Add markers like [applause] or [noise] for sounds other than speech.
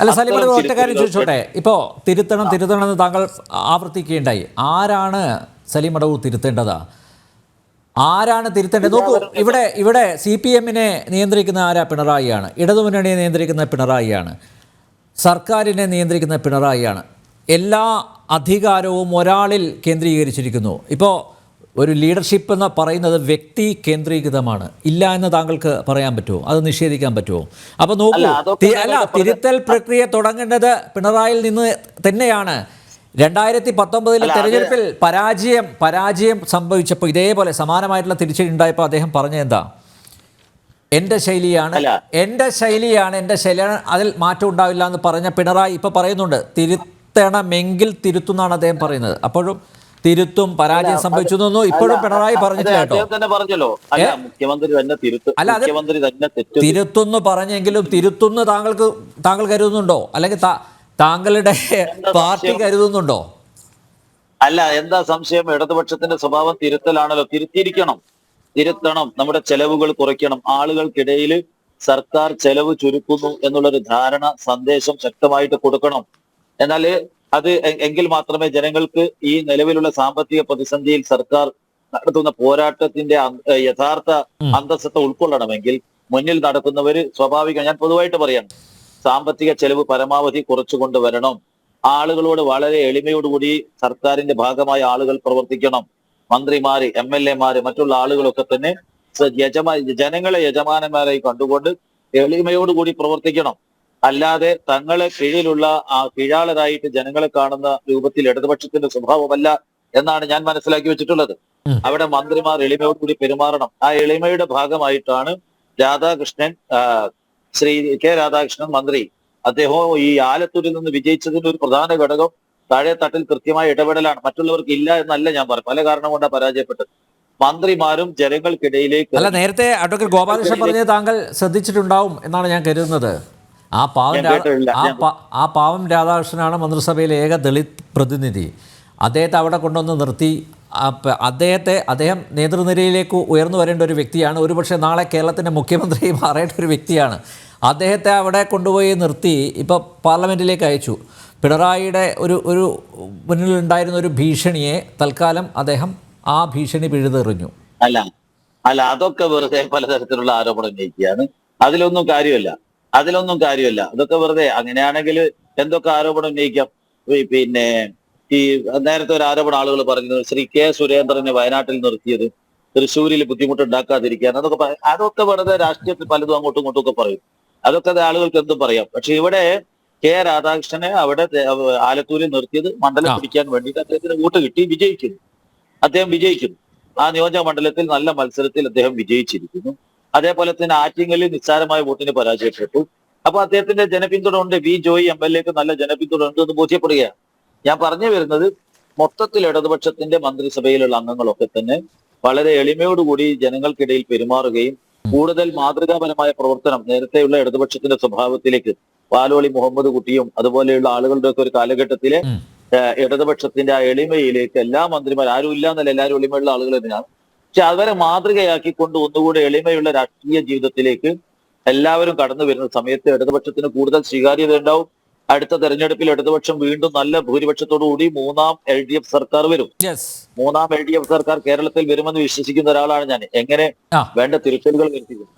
അല്ല സലിമ ഒരു ഒറ്റ കാര്യം തിരുത്തലുകൾ ചോദിച്ചോട്ടെ? ഇപ്പോൾ തിരുത്തണം തിരുത്തണം എന്ന് താങ്കൾ ആവർത്തിക്കുകയുണ്ടായി. ആരാണ് സലീം അടവൂർ തിരുത്തേണ്ടത്? ആരാണ് തിരുത്തേണ്ടത്? നോക്കൂ ഇവിടെ ഇവിടെ സി പി എമ്മിനെ നിയന്ത്രിക്കുന്ന ആരാ? പിണറായിയാണ്. ഇടതുമുന്നണിയെ നിയന്ത്രിക്കുന്ന പിണറായിയാണ്. സർക്കാരിനെ നിയന്ത്രിക്കുന്ന പിണറായിയാണ്. എല്ലാ അധികാരവും ഒരാളിൽ കേന്ദ്രീകരിച്ചിരിക്കുന്നു. ഇപ്പോൾ ഒരു ലീഡർഷിപ്പ് എന്ന് പറയുന്നത് വ്യക്തി കേന്ദ്രീകൃതമാണ്. ഇല്ല എന്ന് താങ്കൾക്ക് പറയാൻ പറ്റുമോ? അത് നിഷേധിക്കാൻ പറ്റുമോ? അപ്പോൾ നോക്കൂ അല്ല, തിരുത്തൽ പ്രക്രിയ തുടങ്ങേണ്ടത് പിണറായിൽ നിന്ന് തന്നെയാണ്. രണ്ടായിരത്തി പത്തൊമ്പതിലെ തെരഞ്ഞെടുപ്പിൽ പരാജയം പരാജയം സംഭവിച്ചപ്പോൾ ഇതേപോലെ സമാനമായിട്ടുള്ള തിരിച്ചടി ഉണ്ടായപ്പോൾ അദ്ദേഹം പറഞ്ഞത് എന്താ? എന്റെ ശൈലിയാണ് എന്റെ എന്റെ ശൈലിയാണ് എന്റെ ശൈലിയാണ് അതിൽ മാറ്റം ഉണ്ടാവില്ല എന്ന് പറഞ്ഞ പിണറായി ഇപ്പോൾ പറയുന്നുണ്ട് തിരുത്തണമെങ്കിൽ തിരുത്തുന്നാണ് അദ്ദേഹം പറയുന്നത്. അപ്പോഴും തിരുത്തും പരാജയം സംഭവിച്ചു എന്നൊന്നും ഇപ്പോഴും പിണറായി പറഞ്ഞിട്ടില്ല തന്നെ പറഞ്ഞല്ലോ. മുഖ്യമന്ത്രി തന്നെ മുഖ്യമന്ത്രി തിരുത്തുന്നു പറഞ്ഞെങ്കിലും തിരുത്തുന്നു താങ്കൾക്ക് താങ്കൾ കരുതുന്നുണ്ടോ? അല്ലെങ്കിൽ താങ്കളുടെ പാർട്ടി? കരുതുന്നുണ്ടോ? അല്ല എന്താ സംശയം? ഇടതുപക്ഷത്തിന്റെ സ്വഭാവം തിരുത്തലാണല്ലോ. തിരുത്തിയിരിക്കണം. തിരുത്തണം. നമ്മുടെ ചെലവുകൾ കുറയ്ക്കണം. ആളുകൾക്കിടയിൽ സർക്കാർ ചെലവ് ചുരുക്കുന്നു എന്നുള്ളൊരു ധാരണ സന്ദേശം ശക്തമായിട്ട് കൊടുക്കണം. എന്നാൽ അത് എങ്കിൽ മാത്രമേ ജനങ്ങൾക്ക് ഈ നിലവിലുള്ള സാമ്പത്തിക പ്രതിസന്ധിയിൽ സർക്കാർ നടത്തുന്ന പോരാട്ടത്തിന്റെ യഥാർത്ഥ അന്തസ്സത്തെ ഉൾക്കൊള്ളണമെങ്കിൽ മുന്നിൽ നടക്കുന്നവര് സ്വാഭാവികം ഞാൻ പൊതുവായിട്ട് പറയാം. സാമ്പത്തിക ചെലവ് പരമാവധി കുറച്ചുകൊണ്ട് വരണം. ആളുകളോട് വളരെ എളിമയോടുകൂടി സർക്കാരിന്റെ ഭാഗമായ ആളുകൾ പ്രവർത്തിക്കണം. മന്ത്രിമാര് എം എൽ എമാര് മറ്റുള്ള ആളുകളൊക്കെ തന്നെ യജമാ ജനങ്ങളെ യജമാനന്മാരായി കണ്ടുകൊണ്ട് എളിമയോടുകൂടി പ്രവർത്തിക്കണം. അല്ലാതെ തങ്ങളെ കീഴിലുള്ള ആ കീഴാളരായിട്ട് ജനങ്ങളെ കാണുന്ന രൂപത്തിൽ ഇടതുപക്ഷത്തിന്റെ സ്വഭാവമല്ല എന്നാണ് ഞാൻ മനസ്സിലാക്കി വെച്ചിട്ടുള്ളത്. അവിടെ മന്ത്രിമാർ എളിമയോട് കൂടി പെരുമാറണം. ആ എളിമയുടെ ഭാഗമായിട്ടാണ് രാധാകൃഷ്ണൻ ശ്രീ കെ രാധാകൃഷ്ണൻ മന്ത്രി. അദ്ദേഹം ഈ ആലത്തൂരിൽ നിന്ന് വിജയിച്ചതിന്റെ ഒരു പ്രധാന ഘടകം താഴെ തട്ടിൽ കൃത്യമായ ഇടപെടലാണ്. മറ്റുള്ളവർക്ക് ഇല്ല എന്നല്ല ഞാൻ പറഞ്ഞു പല കാരണം കൊണ്ടാണ് പരാജയപ്പെട്ടത്. മന്ത്രിമാരും ജനങ്ങൾക്കിടയിലേക്ക് അല്ല നേരത്തെ അഡ്വക്കേറ്റ് ഗോപാലകൃഷ്ണൻ പറഞ്ഞത് താങ്കൾ ശ്രദ്ധിച്ചിട്ടുണ്ടാവും എന്നാണ് ഞാൻ കരുതുന്നത്. ആ പാവം. ആ പാവം രാധാകൃഷ്ണനാണ് മന്ത്രിസഭയിലെ ഏക ദളിത് പ്രതിനിധി. അദ്ദേഹത്തെ അവിടെ കൊണ്ടുവന്ന് നിർത്തി. അദ്ദേഹത്തെ അദ്ദേഹം നേതൃനിരയിലേക്ക് ഉയർന്നു വരേണ്ട ഒരു വ്യക്തിയാണ്. ഒരുപക്ഷെ നാളെ കേരളത്തിന്റെ മുഖ്യമന്ത്രി മാറേണ്ട [laughs] ഒരു വ്യക്തിയാണ്. അദ്ദേഹത്തെ അവിടെ കൊണ്ടുപോയി നിർത്തി ഇപ്പോൾ പാർലമെന്റിലേക്ക് അയച്ചു. പിണറായിയുടെ ഒരു ഒരു മുന്നിലുണ്ടായിരുന്ന ഒരു ഭീഷണിയെ തൽക്കാലം അദ്ദേഹം ആ ഭീഷണി പിഴുതെറിഞ്ഞു. അല്ല. അല്ല അതൊക്കെ വെറുതെ പലതരത്തിലുള്ള ആരോപണം ഉന്നയിക്കുകയാണ്. അതിലൊന്നും കാര്യമല്ല. അതിലൊന്നും കാര്യമില്ല. അതൊക്കെ വെറുതെ അങ്ങനെയാണെങ്കിൽ എന്തൊക്കെ ആരോപണം ഉന്നയിക്കാം? പിന്നെ ഈ നേരത്തെ ഒരു ആരോപണം ആളുകൾ പറഞ്ഞത് ശ്രീ കെ സുരേന്ദ്രനെ വയനാട്ടിൽ നിർത്തിയത് തൃശ്ശൂരിൽ ബുദ്ധിമുട്ടുണ്ടാക്കാതിരിക്കാൻ. അതൊക്കെ അതൊക്കെ വെറുതെ രാഷ്ട്രീയത്തിൽ പലതും അങ്ങോട്ടും ഇങ്ങോട്ടും ഒക്കെ പറയും. അതൊക്കെ അത് ആളുകൾക്ക് എന്തും പറയാം. പക്ഷെ ഇവിടെ കെ രാധാകൃഷ്ണനെ അവിടെ ആലത്തൂരിൽ നിർത്തിയത് മണ്ഡലം. പിടിക്കാൻ വേണ്ടിയിട്ട് അദ്ദേഹത്തിന് വോട്ട് കിട്ടി വിജയിക്കുന്നു. അദ്ദേഹം വിജയിക്കുന്നു. ആ നിയോജക മണ്ഡലത്തിൽ നല്ല മത്സരത്തിൽ അദ്ദേഹം വിജയിച്ചിരിക്കുന്നു. അതേപോലെ തന്നെ ആറ്റിങ്ങലിൽ നിസ്സാരമായ വോട്ടിന് പരാജയപ്പെട്ടു. അപ്പൊ അദ്ദേഹത്തിന്റെ ജനപിന്തുണ ഉണ്ട് വി ജോയി എം എൽ എക്ക് നല്ല ജനപിന്തുണ ഉണ്ട് എന്ന് ബോധ്യപ്പെടുകയാണ് ഞാൻ പറഞ്ഞു വരുന്നത് മൊത്തത്തിൽ ഇടതുപക്ഷത്തിന്റെ മന്ത്രിസഭയിലുള്ള അംഗങ്ങളൊക്കെ തന്നെ വളരെ എളിമയോടുകൂടി ജനങ്ങൾക്കിടയിൽ പെരുമാറുകയും കൂടുതൽ മാതൃകാപരമായ പ്രവർത്തനം നേരത്തെയുള്ള ഇടതുപക്ഷത്തിന്റെ സ്വഭാവത്തിലേക്ക് പാലോളി മുഹമ്മദ് കുട്ടിയും അതുപോലെയുള്ള ആളുകളുടെ ഒക്കെ ഒരു കാലഘട്ടത്തിലെ ഇടതുപക്ഷത്തിന്റെ ആ എളിമയിലേക്ക് എല്ലാ മന്ത്രിമാരും ആരും ഇല്ല എന്നല്ല എല്ലാവരും എളിമയുള്ള ആളുകൾ തന്നെയാണ് പക്ഷെ അവരെ മാതൃകയാക്കിക്കൊണ്ട് ഒന്നുകൂടി എളിമയുള്ള രാഷ്ട്രീയ ജീവിതത്തിലേക്ക് എല്ലാവരും കടന്നു വരുന്ന സമയത്ത് ഇടതുപക്ഷത്തിന് കൂടുതൽ സ്വീകാര്യത ഉണ്ടാവും. അടുത്ത തെരഞ്ഞെടുപ്പിൽ ഇടതുപക്ഷം വീണ്ടും നല്ല ഭൂരിപക്ഷത്തോടു കൂടി മൂന്നാം എൽ ഡി എഫ് സർക്കാർ വരും. മൂന്നാം എൽ ഡി എഫ് സർക്കാർ കേരളത്തിൽ വരുമെന്ന് വിശ്വസിക്കുന്ന ഒരാളാണ് ഞാൻ. എങ്ങനെ വേണ്ട തിരുത്തലുകൾ വരുത്തിക്കുന്നു